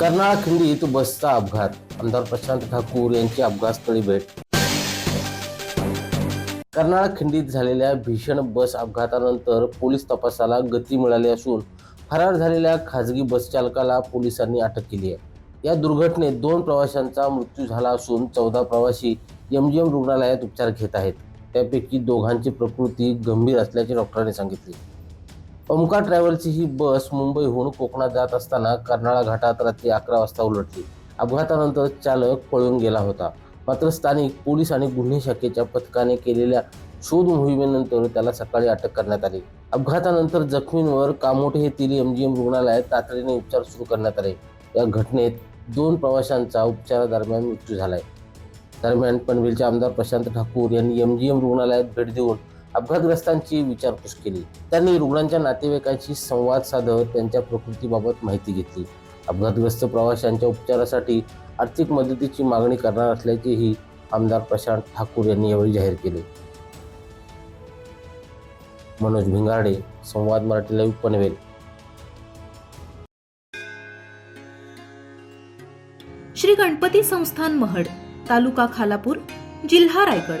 कर्नाळा खिंडीत बसचा अपघात. आमदार प्रशांत ठाकूर यांची अपघातस्थळी भेट. कर्नाळा खिंडीत झालेल्या भीषण बस अपघातानंतर पोलीस तपासाला गती मिळाली असून फरार झालेल्या खाजगी बसचालकाला पोलिसांनी अटक केली आहे. या दुर्घटनेत दोन प्रवाशांचा मृत्यू झाला असून चौदा प्रवासी एम रुग्णालयात उपचार घेत आहेत. त्यापैकी दोघांची प्रकृती गंभीर असल्याचे डॉक्टरांनी सांगितले. ओमकार ट्रॅव्हलची ही बस मुंबईहून कोकणात जात असताना कर्नाळा घाटात रात्री अकरा वाजता उलटली. अपघातानंतर चालक पळून गेला होता. मात्र स्थानिक पोलीस आणि गुन्हे शाखेच्या पथकाने केलेल्या शोध मोहिमेनंतर त्याला सकाळी अटक करण्यात आली. अपघातानंतर जखमींवर कामोठे येथील एमजीएम रुग्णालयात तातडीने उपचार सुरू करण्यात आले. या घटनेत दोन प्रवाशांचा उपचारादरम्यान मृत्यू झालाय. दरम्यान पनवेलचे आमदार प्रशांत ठाकूर यांनी एमजीएम रुग्णालयात भेट देऊन अपघातग्रस्तांची विचारपूस केली. त्यांनी रुग्णांच्या नातेवाईकांशी संवाद साधत त्यांच्या प्रकृतीबाबत माहिती घेतली. अपघातग्रस्त प्रवाशांच्या उपचारासाठी आर्थिक मदतीची मागणी करणार असल्याचेही आमदार प्रशांत ठाकूर यांनी यावेळी जाहीर केले. मनोज भिंगारडे संवाद मराठी लाईव्ह पनवेल. श्री गणपती संस्थान महड तालुका खालापूर जिल्हा रायगड.